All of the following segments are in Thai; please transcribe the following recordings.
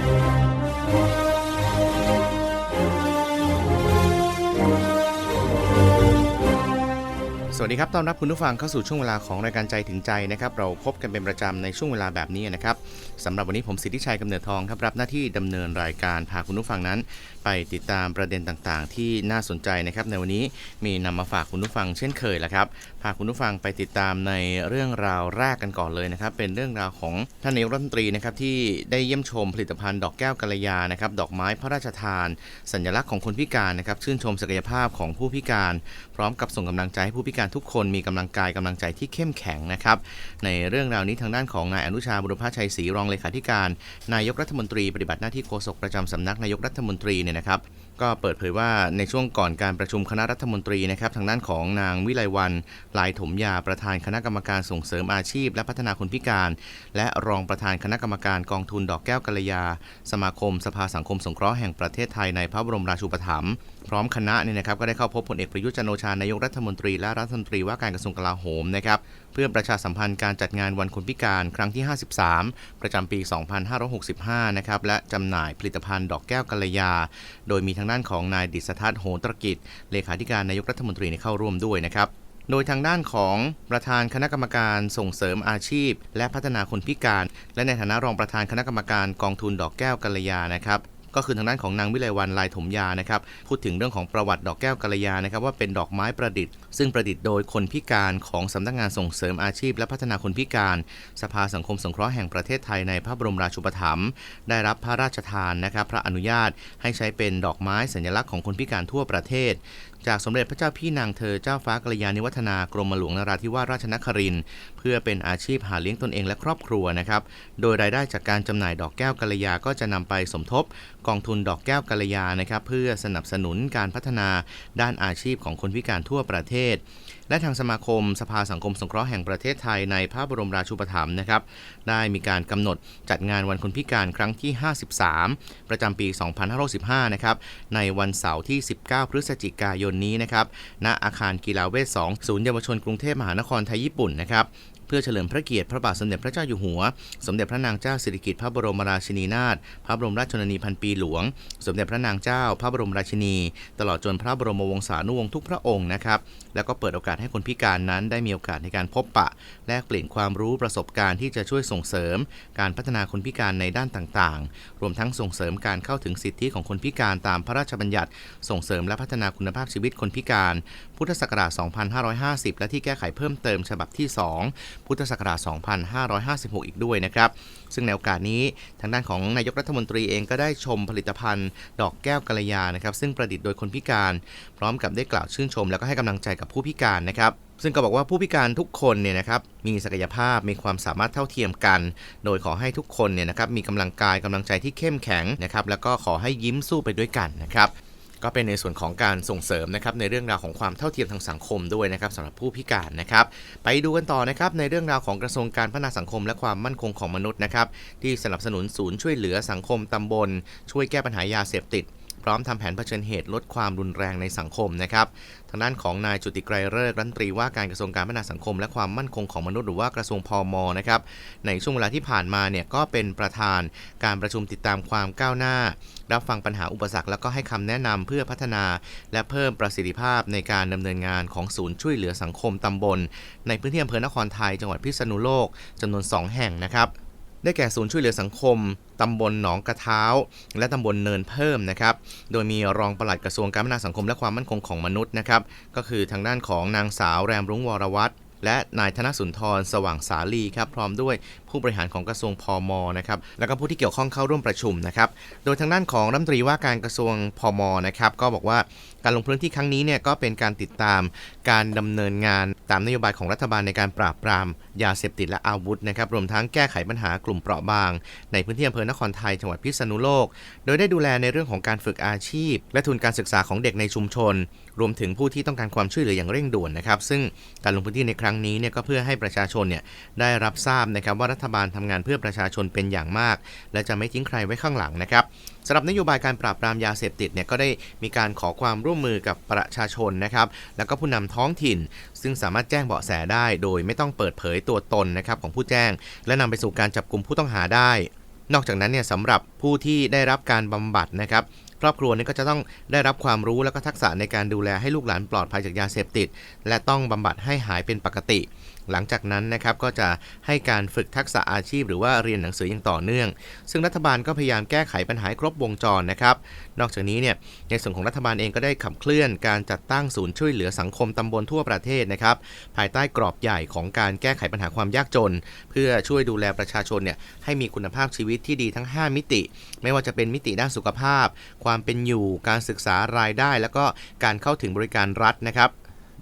thank you สวัสดีครับ ต้อนรับคุณผู้ฟังเข้าสู่ช่วงเวลาของรายการใจถึงใจนะครับ เราพบกันเป็นประจำในช่วงเวลาแบบนี้นะครับสำหรับวันนี้ผมสิทธิชัยกำเนิดทองครับรับหน้าที่ดำเนินรายการพาคุณผู้ฟังนั้น ไปติดตามประเด็นต่างๆ ที่น่าสนใจนะครับ ในวันนี้มีนำมาฝากคุณผู้ฟังเช่นเคยแหละครับ พาคุณผู้ฟังไปติดตามในเรื่องราวแรกกันก่อนเลยนะครับ เป็นเรื่องราวของท่านนายกรัฐมนตรีนะครับที่ได้เยี่ยมชมผลิตภัณฑ์ดอกแก้วกัลยานะครับ ดอกไม้พระราชทาน สัญลักษณ์ของคนพิการนะครับ ชื่นชมศักยภาพของผู้พิการ พร้อมกับส่งกำลังใจให้ผู้พิการทุกคนมีกำลังกายกำลังใจที่เข้มแข็งนะครับ ในเรื่องราวนี้ทางด้านของนายอนุชาบุรพชัยศรีรองเลขาธิการ นายกรัฐมนตรีปฏิบัติหน้าที่โฆษกประจำสำนักนายกรัฐมนตรีเนี่ยนะครับ ก็เปิดเผยว่าในช่วงก่อนการประชุมคณะรัฐมนตรีนะครับทางด้านของนางวิไลวันลายถมยาประธานคณะกรรมการส่งเสริมอาชีพ และพัฒนาคนพิการ และรองประธานคณะกรรมการกองทุนดอกแก้วกัลยา สมาคม สภาสังคมสงเคราะห์แห่งประเทศไทยในพระบรมราชูปถัมภ์พร้อมคณะเนี่ยนะครับก็ได้เข้าพบพลเอกประยุทธ์จันโอชานายกรัฐมนตรีและรัฐมนตรีว่าการกระทรวงกลาโหมนะครับ เพื่อประชาสัมพันธ์การจัดงานวันคนพิการครั้งที่ 53 ประจำปี 2565 นะครับ และจำหน่ายผลิตภัณฑ์ดอกแก้วกัลยา โดยมีทางด้านของนายดิษฐทัศน์โหตรกิจ เลขาธิการนายกรัฐมนตรีเข้าร่วมด้วยนะครับโดยทางด้านของประธานคณะกรรมการส่งเสริมอาชีพ และพัฒนาคนพิการ และในฐานะรองประธานคณะกรรมการกองทุนดอกแก้วกัลยานะครับ ก็คือทางด้านของนางวิไลวันลายถมยานะครับพูดถึงเรื่องของประวัติดอกแก้วกัลยานะครับว่าเป็นดอกไม้ประดิษฐ์ ซึ่งประดิษฐ์โดยคนพิการของสำนักงานส่งเสริมอาชีพ และพัฒนาคนพิการ สภาสังคมสงเคราะห์แห่งประเทศไทยในพระบรมราชูปถัมภ์ได้รับพระราชทานนะครับพระอนุญาตให้ใช้เป็นดอกไม้สัญลักษณ์ของคนพิการทั่วประเทศ จากสมเด็จพระเจ้าพี่นางเธอเจ้าฟ้ากัลยาณิวัฒนากรมหลวงนราธิวาสราชนครินเพื่อเป็นอาชีพหาเลี้ยงตนเองและครอบครัวนะครับ โดยรายได้จากการจำหน่ายดอกแก้วกัลยาก็จะนำไปสมทบกองทุนดอกแก้วกัลยานะครับ เพื่อสนับสนุนการพัฒนาด้านอาชีพของคนพิการทั่วประเทศ และทางสมาคมสภาสังคมสงเคราะห์แห่งประเทศไทยในพระบรมราชูปถัมภ์นะครับ ได้มีการกำหนดจัดงานวันคนพิการครั้งที่ 53 ประจำปี 2565 นะครับ ในวันเสาร์ที่ 19 พฤศจิกายนนี้นะครับ ณ อาคารกีฬาเวท2ศูนย์เยาวชนกรุงเทพมหานครไทยญี่ปุ่นนะครับ พื่อเฉลิมพระเกียรติพระบาทสมเด็จพระเจ้าอยู่หัว สมเด็จพระนางเจ้าสิริกิติ์พระบรมราชินีนาถพระบรมราชชนนีพันปีหลวง สมเด็จพระนางเจ้า พระบรมราชินี ตลอดจนพระบรมวงศานุวงศ์ทุกพระองค์นะครับแล้วก็เปิดโอกาสให้คนพิการนั้นได้มีโอกาสในการพบปะ แลกเปลี่ยนความรู้ประสบการณ์ที่จะช่วยส่งเสริม การพัฒนาคนพิการในด้านต่างๆ รวมทั้งส่งเสริมการเข้าถึงสิทธิของคนพิการตามพระราชบัญญัติ ส่งเสริมและพัฒนาคุณภาพชีวิตคนพิการ พุทธศักราช 2550 และที่แก้ไขเพิ่มเติมฉบับที่ 2 พุทธศักราช 2556 อีกด้วยนะครับ ซึ่งในโอกาสนี้ทางด้านของนายกรัฐมนตรีเองก็ได้ชมผลิตภัณฑ์ ดอกแก้วกัลยานะครับซึ่งประดิษฐ์โดยคนพิการ พร้อมกับได้กล่าวชื่นชม แล้วก็ให้กำลังใจกับผู้พิการนะครับซึ่งก็บอกว่าผู้พิการทุกคนเนี่ยนะครับมีศักยภาพมีความสามารถเท่าเทียมกัน โดยขอให้ทุกคนเนี่ยนะครับมีกำลังกายกำลังใจที่เข้มแข็งนะครับแล้วก็ขอให้ยิ้มสู้ไปด้วยกันนะครับ ก็เป็นในส่วนของการส่งเสริมนะครับในเรื่องราวของความเท่าเทียมทางสังคมด้วยนะครับสำหรับผู้พิการนะครับ ไปดูกันต่อนะครับในเรื่องราวของกระทรวงการพัฒนาสังคม และความมั่นคงของมนุษย์นะครับที่สนับสนุนศูนย์ช่วยเหลือสังคมตำบล ช่วยแก้ปัญหายาเสพติด พร้อมทำแผนเผชิญเหตุลดความรุนแรงในสังคมนะครับทางด้านของนายจุติไกรเลิกษ์รัฐมนตรีว่าการกระทรวงการพัฒนาสังคม และความมั่นคงของมนุษย์หรือว่ากระทรวงพมนะครับในช่วงเวลาที่ผ่านมาเนี่ยก็เป็นประธานการประชุมติดตามความก้าวหน้า รับฟังปัญหาอุปสรรค แล้วก็ให้คำแนะนำเพื่อพัฒนา และเพิ่มประสิทธิภาพในการดำเนินงานของศูนย์ช่วยเหลือสังคมตำบล ในพื้นที่อำเภอนครไทยจังหวัดพิษณุโลกจำนวน 2 แห่งนะครับ ได้แก่ศูนย์ช่วยเหลือสังคม ตำบลหนองกระเท้า และตำบลเนินเพิ่มนะครับ โดยมีรองปลัดกระทรวงการพัฒนาสังคมและความมั่นคงของมนุษย์นะครับ ก็คือทางด้านของนางสาวแรมรุ้งวรวัตรและนายธนสุนทรสว่างสาลีครับพร้อมด้วยผู้บริหารของกระทรวงพมนะครับแล้วก็ผู้ที่เกี่ยวข้องเข้าร่วมประชุมนะครับโดยทางด้านของรัฐมนตรีว่าการกระทรวงพมนะครับก็บอกว่าการลงพื้นที่ครั้งนี้เนี่ยก็เป็นการติดตามการดำเนินงานตามนโยบายของรัฐบาลในการปราบปรามยาเสพติดและอาวุธนะครับรวมทั้งแก้ไขปัญหากลุ่มเปราะบาง ในพื้นที่อำเภอนครไทยจังหวัดพิษณุโลก โดยได้ดูแลในเรื่องของการฝึกอาชีพ และทุนการศึกษาของเด็กในชุมชน รวมถึงผู้ที่ต้องการความช่วยเหลืออย่างเร่งด่วนนะครับ ซึ่งการลงพื้นที่ในครั้งนี้เนี่ยก็เพื่อให้ประชาชนเนี่ยได้รับทราบนะครับว่ารัฐบาลทำงานเพื่อประชาชนเป็นอย่างมาก และจะไม่ทิ้งใครไว้ข้างหลังนะครับำหรับนโยบายการปราบปรามยาเสพติดเนี่ยก็ได้มีการขอความร่วมมือกับประชาชนนะครับ แล้วก็ผู้นำท้องถิ่น ซึ่งสามารถแจ้งเบาะแสได้โดยไม่ต้องเปิดเผยตัวตนนะครับของผู้แจ้ง และนำไปสู่การจับกลุ่มผู้ต้องหาได้ นอกจากนั้นเนี่ยสำหรับผู้ที่ได้รับการบำบัดนะครับครอบครัวนี่ก็จะต้องได้รับความรู้แล้วก็ทักษะในการดูแลให้ลูกหลานปลอดภัยจากยาเสพติด และต้องบำบัดให้หายเป็นปกติ หลังจากนั้นนะครับก็จะให้การฝึกทักษะอาชีพ หรือว่าเรียนหนังสืออย่างต่อเนื่อง ซึ่งรัฐบาลก็พยายามแก้ไขปัญหาครบวงจรนะครับ นอกจากนี้เนี่ยในส่วนของรัฐบาลเองก็ได้ขับเคลื่อนการจัดตั้งศูนย์ช่วยเหลือสังคมตำบลทั่วประเทศนะครับภายใต้กรอบใหญ่ของการแก้ไขปัญหาความยากจน เพื่อช่วยดูแลประชาชนเนี่ยให้มีคุณภาพชีวิตที่ดีทั้ง 5 มิติ ไม่ว่าจะเป็นมิติด้านสุขภาพ ความเป็นอยู่การศึกษารายได้ แล้วก็การเข้าถึงบริการรัฐนะครับ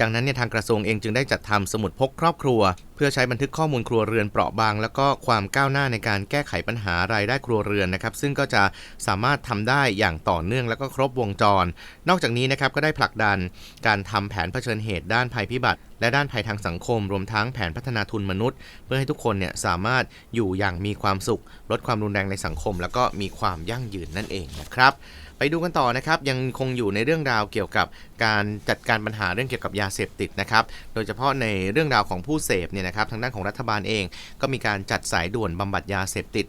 ดังนั้นเนี่ยทางกระทรวงเองจึงได้จัดทำสมุดพกครอบครัว เพื่อใช้บันทึกข้อมูลครัวเรือนเปราะบาง แล้วก็ความก้าวหน้าในการแก้ไขปัญหารายได้ครัวเรือนนะครับ ซึ่งก็จะสามารถทำได้อย่างต่อเนื่องแล้วก็ครบวงจร นอกจากนี้นะครับก็ได้ผลักดันการทำแผนเผชิญเหตุด้านภัยพิบัติ และด้านภัยทางสังคม รวมทั้งแผนพัฒนาทุนมนุษย์ เพื่อให้ทุกคนเนี่ยสามารถอยู่อย่างมีความสุข ลดความรุนแรงในสังคม แล้วก็มีความยั่งยืนนั่นเองนะครับ ไปดูกันต่อนะครับ ยังคงอยู่ในเรื่องราวเกี่ยวกับการจัดการปัญหาเรื่องเกี่ยวกับยาเสพติดนะครับ โดยเฉพาะในเรื่องราวของผู้เสพเนี่ยนะครับทางด้านของรัฐบาลเอง ก็มีการจัดสายด่วนบำบัดยาเสพติด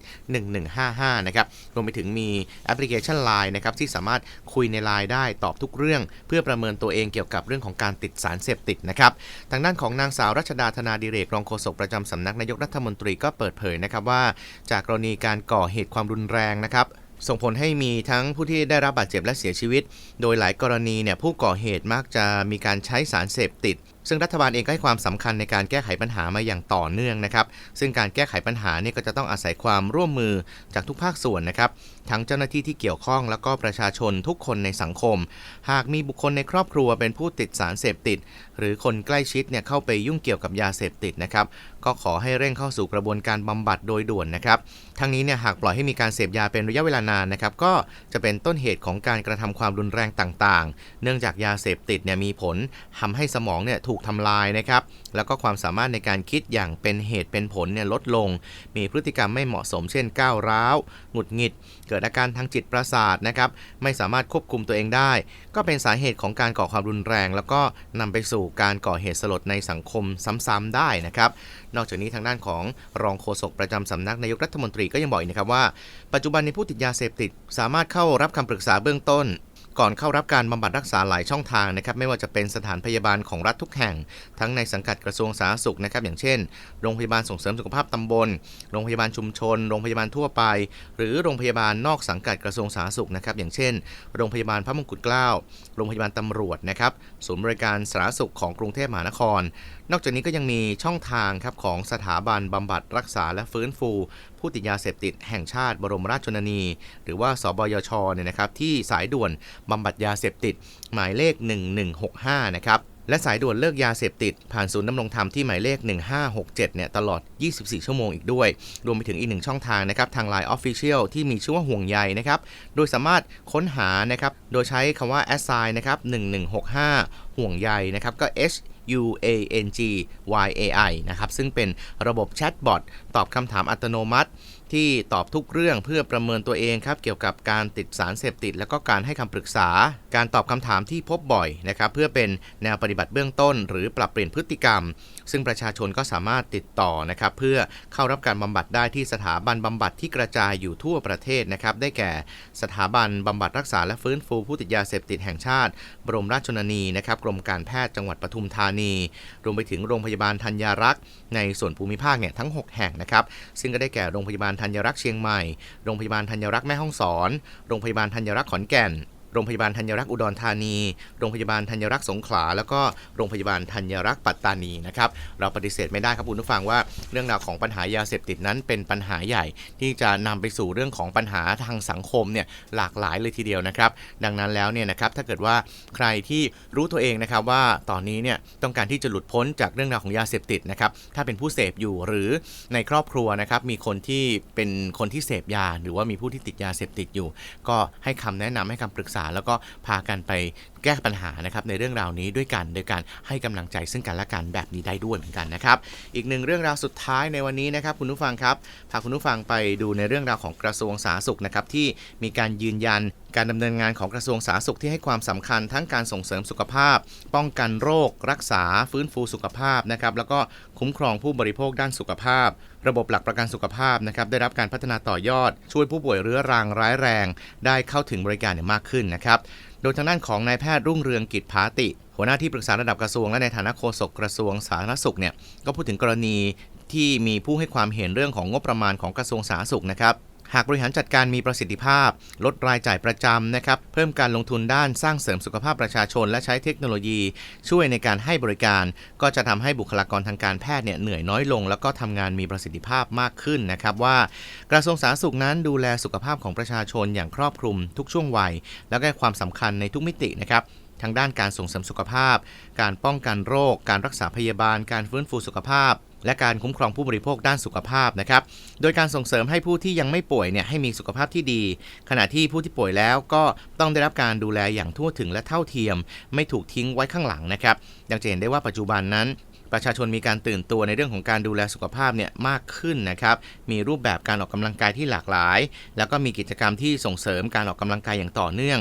1155 นะครับรวมไปถึงมีแอปพลิเคชัน Line นะครับที่สามารถคุยใน Line ได้ตอบทุกเรื่อง เพื่อประเมินตัวเองเกี่ยวกับเรื่องของการติดสารเสพติดนะครับทางด้านของนางสาวรัชดาธนาดิเรกรองโฆษกประจำสำนักนายกรัฐมนตรีก็เปิดเผยนะครับว่า จากกรณีการก่อเหตุความรุนแรงนะครับ ส่งผลให้มีทั้งผู้ที่ได้รับบาดเจ็บและเสียชีวิต โดยหลายกรณีเนี่ยผู้ก่อเหตุมักจะมีการใช้สารเสพติดซึ่งรัฐบาลเองก็ให้ความสำคัญในการแก้ไขปัญหามาอย่างต่อเนื่องนะครับ ซึ่งการแก้ไขปัญหาเนี่ยก็จะต้องอาศัยความร่วมมือจากทุกภาคส่วนนะครับ ทั้งเจ้าหน้าที่ที่เกี่ยวข้องแล้วก็ประชาชนทุกคนในสังคม หากมีบุคคลในครอบครัวเป็นผู้ติดสารเสพติด หรือคนใกล้ชิดเนี่ยเข้าไปยุ่งเกี่ยวกับยาเสพติดนะครับ ก็ขอให้เร่งเข้าสู่กระบวนการบำบัดโดยด่วนนะครับ ทั้งนี้เนี่ยหากปล่อยให้มีการเสพยาเป็นระยะเวลานานนะครับก็จะเป็นต้นเหตุของการกระทำความรุนแรงต่าง ๆ เนื่องจากยาเสพติดเนี่ยมีผลทำให้สมองเนี่ยถููกทำลายนะครับ แล้วก็ความสามารถในการคิดอย่างเป็นเหตุเป็นผลเนี่ยลดลง มีพฤติกรรมไม่เหมาะสมเช่นก้าวร้าวหงุดหงิด เกิดอาการทางจิตประสาทนะครับ ไม่สามารถควบคุมตัวเองได้ ก็เป็นสาเหตุของการก่อความรุนแรง แล้วก็นำไปสู่การก่อเหตุสลดในสังคมซ้ำๆได้นะครับ นอกจากนี้ทางด้านของรองโฆษกประจำสำนักนายกรัฐมนตรีก็ยังบอกอีกนะครับว่า ปัจจุบันในผู้ติดยาเสพติด สามารถเข้ารับคำปรึกษาเบื้องต้น ก่อนเข้ารับการบำบัดรักษาหลายช่องทางนะครับไม่ว่าจะเป็นสถานพยาบาลของรัฐทุกแห่ง ทั้งในสังกัดกระทรวงสาธารณสุขนะครับอย่างเช่น โรงพยาบาลส่งเสริมสุขภาพตำบล โรงพยาบาลชุมชน โรงพยาบาลทั่วไป หรือโรงพยาบาลนอกสังกัดกระทรวงสาธารณสุขนะครับอย่างเช่น โรงพยาบาลพระมงกุฎเกล้า โรงพยาบาลตำรวจนะครับศูนย์บริการสาธารณสุขของกรุงเทพมหานคร นอกจากนี้ก็ยังมีช่องทางครับของสถาบันบำบัดรักษาและฟื้นฟู ผู้ติดยาเสพติดแห่งชาติบรมราชชนนี หรือว่าสบยชเนี่ยนะครับที่สายด่วนบำบัดยาเสพติดหมายเลข 1165 นะครับและสายด่วนเลิกยาเสพติด ผ่านศูนย์ดำรงธรรมที่หมายเลข 1567 เนี่ยตลอด 24 ชั่วโมงอีกด้วย รวมไปถึงอีกหนึ่งช่องทางนะครับ ทาง Line Official ที่มีชื่อว่าห่วงใยนะครับ โดยสามารถค้นหานะครับ โดยใช้คำว่า assign นะครับ 1165 ห่วงใยนะครับ ก็ H U A N G Y A I นะครับ ซึ่งเป็นระบบแชทบอทตอบคำถามอัตโนมัติ ที่ตอบทุกเรื่องเพื่อประเมินตัวเองครับเกี่ยวกับการติดสารเสพติด แล้วก็การให้คำปรึกษา การตอบคำถามที่พบบ่อยนะครับเพื่อเป็นแนวปฏิบัติเบื้องต้น หรือปรับเปลี่ยนพฤติกรรม ซึ่งประชาชนก็สามารถติดต่อนะครับเพื่อเข้ารับการบำบัดได้ที่สถาบันบำบัดที่กระจายอยู่ทั่วประเทศนะครับได้แก่สถาบันบำบัดรักษาและฟื้นฟูผู้ติดยาเสพติดแห่งชาติ บรมราชชนนีนะครับกรมการแพทย์จังหวัดปทุมธานี รวมไปถึงโรงพยาบาลธัญรักษ์ในส่วนภูมิภาคเนี่ยทั้ง 6 แห่งนะครับซึ่งก็ได้แก่โรงพยาบาลธัญรักษ์เชียงใหม่ โรงพยาบาลธัญรักษ์แม่ฮ่องสอน โรงพยาบาลธัญรักษ์ขอนแก่น โรงพยาบาลธัญรักษ์อุดรธานี โรงพยาบาลธัญรักษ์สงขลา แล้วก็โรงพยาบาลธัญรักษ์ปัตตานีนะครับ เราปฏิเสธไม่ได้ครับคุณผู้ฟังว่าเรื่องราวของปัญหายาเสพติดนั้นเป็นปัญหาใหญ่ ที่จะนำไปสู่เรื่องของปัญหาทางสังคมเนี่ยหลากหลายเลยทีเดียวนะครับ ดังนั้นแล้วเนี่ยนะครับถ้าเกิดว่าใครที่รู้ตัวเองนะครับว่าตอนนี้เนี่ยต้องการที่จะหลุดพ้นจากเรื่องราวของยาเสพติดนะครับถ้าเป็นผู้เสพอยู่หรือในครอบครัวนะครับมีคนที่เป็นคนที่เสพยา หรือว่ามีผู้ที่ติดยาเสพติดอยู่ ก็ให้คำแนะนำให้คำปรึกษาแล้วก็พากันไปแก้ปัญหานะครับในเรื่องราวนี้ด้วยกันโดยการให้กำลังใจซึ่งกันและกันแบบนี้ได้ด้วยเหมือนกันนะครับ อีกหนึ่งเรื่องราวสุดท้ายในวันนี้นะครับคุณผู้ฟังครับพาคุณผู้ฟังไปดูในเรื่องราวของกระทรวงสาธารณสุขนะครับที่มีการยืนยัน การดำเนินงานของกระทรวงสาธารณสุขที่ให้ความสำคัญทั้งการส่งเสริมสุขภาพ ป้องกันโรค รักษา ฟื้นฟูสุขภาพนะครับแล้วก็คุ้มครองผู้บริโภคด้านสุขภาพ ระบบหลักประกันสุขภาพนะครับได้รับการพัฒนาต่อยอด ช่วยผู้ป่วยเรื้อรังร้ายแรง ได้เข้าถึงบริการเนี่ยมากขึ้นนะครับโดยทางด้านของนายแพทย์รุ่งเรืองกิจภาติ หัวหน้าที่ปรึกษาระดับกระทรวงและในฐานะโฆษกกระทรวงสาธารณสุขเนี่ยก็พูดถึงกรณีที่มีผู้ให้ความเห็นเรื่องของงบประมาณของกระทรวงสาธารณสุขนะครับ หากบริหารจัดการมีประสิทธิภาพ ลดรายจ่ายประจำนะครับ เพิ่มการลงทุนด้านสร้างเสริมสุขภาพประชาชน และใช้เทคโนโลยี ช่วยในการให้บริการ ก็จะทำให้บุคลากรทางการแพทย์เนี่ยเหนื่อยน้อยลง แล้วก็ทำงานมีประสิทธิภาพมากขึ้นนะครับว่า กระทรวงสาธารณสุขนั้นดูแลสุขภาพของประชาชนอย่างครอบคลุมทุกช่วงวัย แล้วก็ให้ความสำคัญในทุกมิตินะครับทั้งด้านการส่งเสริมสุขภาพ การป้องกันโรค การรักษาพยาบาล การฟื้นฟูสุขภาพ และการคุ้มครองผู้บริโภคด้านสุขภาพนะครับ โดยการส่งเสริมให้ผู้ที่ยังไม่ป่วยเนี่ยให้มีสุขภาพที่ดี ขณะที่ผู้ที่ป่วยแล้วก็ต้องได้รับการดูแลอย่างทั่วถึงและเท่าเทียม ไม่ถูกทิ้งไว้ข้างหลังนะครับอย่างจะเห็นได้ว่าปัจจุบันนั้นประชาชนมีการตื่นตัวในเรื่องของการดูแลสุขภาพเนี่ยมากขึ้นนะครับ มีรูปแบบการออกกำลังกายที่หลากหลาย แล้วก็มีกิจกรรมที่ส่งเสริมการออกกำลังกายอย่างต่อเนื่อง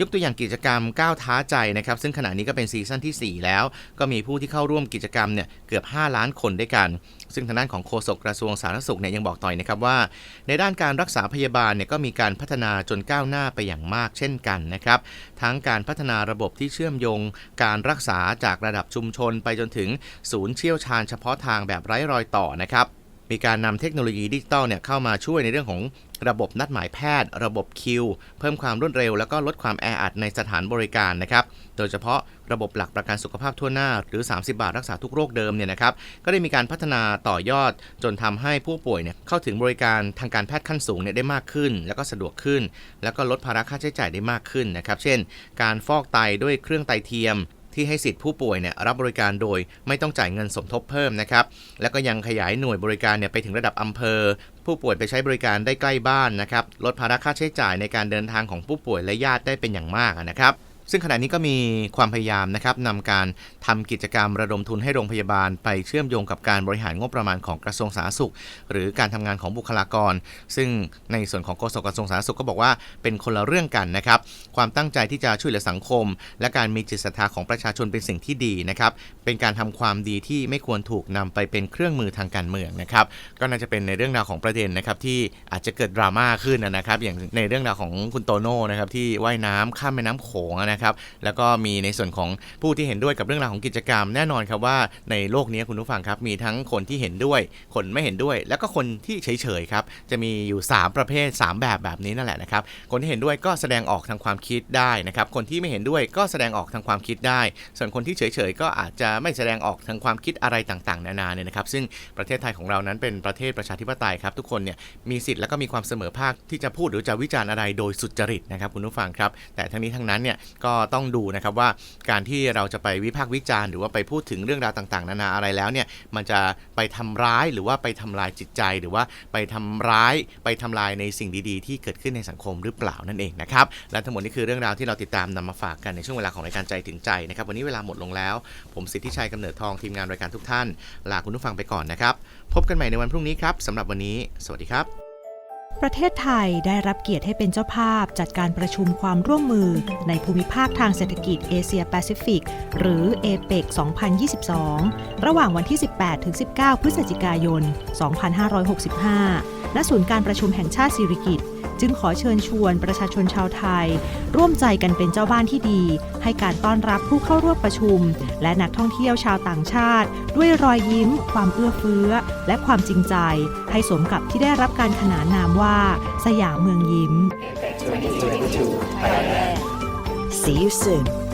ยกตัวอย่างกิจกรรมก้าวท้าใจนะครับ ซึ่งขณะนี้ก็เป็นซีซั่นทีสี่ 4 แล้ว ก็มีผู้ที่เข้าร่วมกิจกรรมเนี่ยเกือบ 5 ล้านคนด้วยกัน ซึ่งทางด้านของโฆษกกระทรวงสาธารณสุขเนี่ยยังบอกต่อยนะครับว่า ในด้านการรักษาพยาบาลเนี่ยก็มีการพัฒนาจนก้าวหน้าไปอย่างมากเช่นกันนะครับ ทั้งการพัฒนาระบบที่เชื่อมโยง การรักษาจากระดับชุมชน ไปจนถึงศูนย์เชี่ยวชาญเฉพาะทางแบบไร้รอยต่อนะครับ มีการนำเทคโนโลยีดิจิตอลเนี่ยเข้ามาช่วยในเรื่องของระบบนัดหมายแพทย์ ระบบคิว เพิ่มความรวดเร็ว แล้วก็ลดความแออัดในสถานบริการนะครับ โดยเฉพาะระบบหลักประกันสุขภาพทั่วหน้า หรือ 30 บาทรักษาทุกโรคเดิมเนี่ยนะครับ ก็ได้มีการพัฒนาต่อยอดจนทำให้ผู้ป่วยเนี่ยเข้าถึงบริการทางการแพทย์ขั้นสูงเนี่ยได้มากขึ้น แล้วก็สะดวกขึ้น แล้วก็ลดภาระค่าใช้จ่ายได้มากขึ้นนะครับ เช่น การฟอกไตด้วยเครื่องไตเทียม ที่ให้สิทธิผู้ป่วยเนี่ยรับบริการโดยไม่ต้องจ่ายเงินสมทบเพิ่มนะครับ แล้วก็ยังขยายหน่วยบริการเนี่ยไปถึงระดับอำเภอ ผู้ป่วยไปใช้บริการได้ใกล้บ้านนะครับ ลดภาระค่าใช้จ่ายในการเดินทางของผู้ป่วยและญาติได้เป็นอย่างมากนะครับ ซึ่งขณะนี้ก็มีความพยายามนะครับนำการทำกิจกรรมระดมทุนให้โรงพยาบาล ไปเชื่อมโยงกับการบริหารงบประมาณของกระทรวงสาธารณสุข หรือการทำงานของบุคลากร ซึ่งในส่วนของโฆษกกระทรวงสาธารณสุขก็บอกว่าเป็นคนละเรื่องกันนะครับ ความตั้งใจที่จะช่วยเหลือสังคม และการมีจิตศรัทธาของประชาชนเป็นสิ่งที่ดีนะครับเป็นการทำความดีที่ไม่ควรถูกนำไปเป็นเครื่องมือทางการเมืองนะครับก็น่าจะเป็นในเรื่องราวของประเด็นนะครับที่อาจจะเกิดดราม่าขึ้นนะครับอย่างในเรื่องราวของคุณโตโน่นะครับที่ว่ายน้ำข้ามแม่น้ำโขงนะครับ แล้วก็มีในส่วนของผู้ที่เห็นด้วยกับเรื่องราวของกิจกรรมแน่นอนครับว่าในโลกนี้คุณผู้ฟังครับ มีทั้งคนที่เห็นด้วย คนไม่เห็นด้วย แล้วก็คนที่เฉยๆครับ จะมีอยู่ 3 ประเภท 3 แบบแบบนี้นั่นแหละนะครับ คนที่เห็นด้วยก็แสดงออกทางความคิดได้นะครับ คนที่ไม่เห็นด้วยก็แสดงออกทางความคิดได้ ส่วนคนที่เฉยๆก็อาจจะไม่แสดงออกทางความคิดอะไรต่างๆ นานาเนี่ยนะครับ ซึ่งประเทศไทยของเรานั้นเป็นประเทศประชาธิปไตยครับทุกคนเนี่ยมีสิทธิ์แล้วก็มีความเสมอภาคที่จะพูดหรือจะวิจารณ์อะไรโดยสุจริตนะครับคุณผู้ฟังครับ แต่ทั้งนี้ทั้งนั้นเนี่ยก็็ต้องดูนะครับว่าการที่เราจะไปวิพากษ์วิจารณ์หรือว่าไปพูดถึงเรื่องราวต่าง ๆ นานาอะไรแล้วเนี่ยมันจะไปทำร้ายหรือว่าไปทำลายจิตใจหรือว่าไปทำร้ายไปทำลายในสิ่งดีๆ ที่เกิดขึ้นในสังคมหรือเปล่านั่นเองนะครับและทั้งหมดนี้คือเรื่องราวที่เราติดตามนำมาฝากกันในช่วงเวลาของรายการใจถึงใจนะครับวันนี้เวลาหมดลงแล้ว ผมสิทธิชัยกำเนิดทองทีมงานรายการทุกท่านลาคุณผู้ฟังไปก่อนนะครับพบกันใหม่ในวันพรุ่งนี้ครับสำหรับวันนี้ สวัสดีครับ ประเทศไทยได้รับเกียรติให้เป็นเจ้าภาพจัดการประชุมความร่วมมือในภูมิภาคทางเศรษฐกิจเอเชียแปซิฟิก หรือเอเปก2022 ระหว่างวันที่ 18-19 พฤศจิกายน 2565 ณ ศูนย์การประชุมแห่งชาติสิริกิติ์ จึงขอเชิญชวนประชาชนชาวไทย ร่วมใจกันเป็นเจ้าบ้านที่ดี ให้การต้อนรับผู้เข้าร่วมประชุม และนักท่องเที่ยวชาวต่างชาติ ด้วยรอยยิ้ม ความเอื้อเฟื้อ และความจริงใจ ให้สมกับที่ได้รับการขนานนามว่า สยามเมืองยิ้ม See you soon.